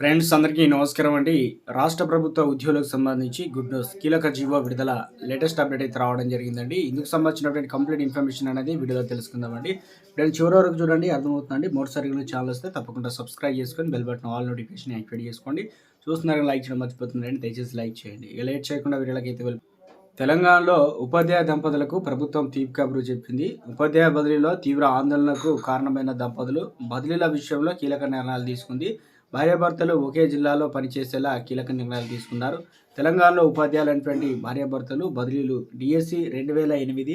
Friends అందరికీ నమస్కారం అండి. రాష్ట్ర ప్రభుత్వ ఉద్యోగులకు సంబంధించి గుడ్ న్యూస్. కీలక జీవో విడుదల లేటెస్ట్ అప్డేట్ అయితే రావడం జరిగిందండి. ఇందుకు సంబంధించినటువంటి కంప్లీట్ ఇన్ఫర్మేషన్ అనేది వీడియోలో తెలుసుకుందామండి నేను చివరి వరకు చూడండి అర్థమవుతుందండి. మరోసారి ఛానల్ వస్తే తప్పకుండా సబ్స్క్రైబ్ చేసుకొని bell button all notification activate చేసుకోండి. చూస్తున్నారు లైక్ చేయడం మర్చిపోతుందండి దయచేసి లైక్ చేయండి. ఇక లేట్ చేయకుండా వీడియోలకి అయితే వెళ్ళి తెలంగాణలో ఉపాధ్యాయ దంపతులకు ప్రభుత్వం తీపి కబురు చెప్పింది. ఉపాధ్యాయ బదిలీలో తీవ్ర ఆందోళనకు కారణమైన దంపతులు బదిలీల విషయంలో కీలక నిర్ణయాలు తీసుకుంది. భార్యాభర్తలు ఒకే జిల్లాలో పనిచేసేలా కీలక నిర్ణయాలు తీసుకున్నారు. తెలంగాణలో ఉపాధ్యాయులైనటువంటి భార్యాభర్తలు బదిలీలు డిఎస్సి రెండు వేల ఎనిమిది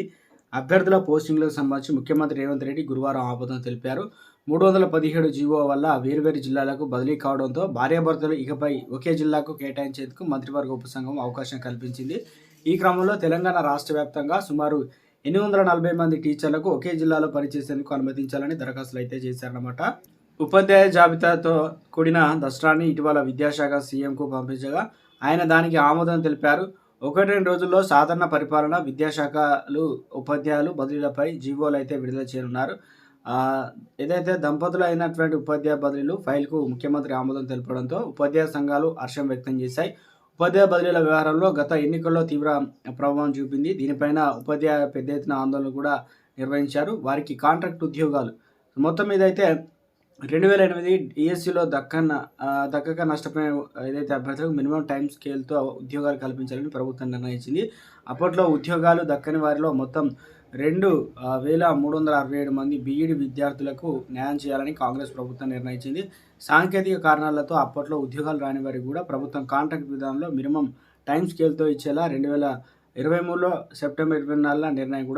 అభ్యర్థుల పోస్టింగ్లకు సంబంధించి ముఖ్యమంత్రి రేవంత్ రెడ్డి గురువారం ఆపదం తెలిపారు. మూడు వందల పదిహేడు జీవో వల్ల వేర్వేరు జిల్లాలకు బదిలీ కావడంతో భార్యాభర్తలు ఇకపై ఒకే జిల్లాకు కేటాయించేందుకు మంత్రివర్గ ఉపసంఘం అవకాశం కల్పించింది. ఈ క్రమంలో తెలంగాణ రాష్ట్ర వ్యాప్తంగా సుమారు ఎనిమిది వందల నలభై మంది టీచర్లకు ఒకే జిల్లాలో పనిచేసేందుకు అనుమతించాలని దరఖాస్తులు అయితే చేశారన్నమాట. ఉపాధ్యాయ జాబితాతో కూడిన దసరాని ఇటీవల విద్యాశాఖ సీఎంకు పంపించగా ఆయన దానికి ఆమోదం తెలిపారు. ఒకటి రెండు రోజుల్లో సాధారణ పరిపాలన విద్యాశాఖలు ఉపాధ్యాయులు బదిలీలపై జీవోలు అయితే విడుదల చేయనున్నారు. ఏదైతే దంపతులు అయినటువంటి ఉపాధ్యాయ బదిలీలు ఫైల్కు ముఖ్యమంత్రి ఆమోదం తెలపడంతో ఉపాధ్యాయ సంఘాలు హర్షం వ్యక్తం చేశాయి. ఉపాధ్యాయ బదిలీల వ్యవహారంలో గత ఎన్నికల్లో తీవ్ర ప్రభావం చూపింది. దీనిపైన ఉపాధ్యాయ పెద్ద ఎత్తున ఆందోళన కూడా నిర్వహించారు. వారికి కాంట్రాక్ట్ ఉద్యోగాలు. మొత్తం మీద అయితే రెండు వేల ఎనిమిది డిఎస్సిలో దక్కన్న దక్కక నష్టపోయిన ఏదైతే అభ్యర్థులకు మినిమం టైం స్కేల్తో ఉద్యోగాలు కల్పించాలని ప్రభుత్వం నిర్ణయించింది. అప్పట్లో ఉద్యోగాలు దక్కని వారిలో మొత్తం రెండు వేల మూడు వందల అరవై ఏడు మంది బీఈడి విద్యార్థులకు న్యాయం చేయాలని కాంగ్రెస్ ప్రభుత్వం నిర్ణయించింది. సాంకేతిక కారణాలతో అప్పట్లో ఉద్యోగాలు రాని వారికి కూడా ప్రభుత్వం కాంట్రాక్ట్ విధానంలో మినిమం టైం స్కేల్తో ఇచ్చేలా రెండు వేల ఇరవై మూడులో సెప్టెంబర్ ఇరవై నాలుగున నిర్ణయం కూడా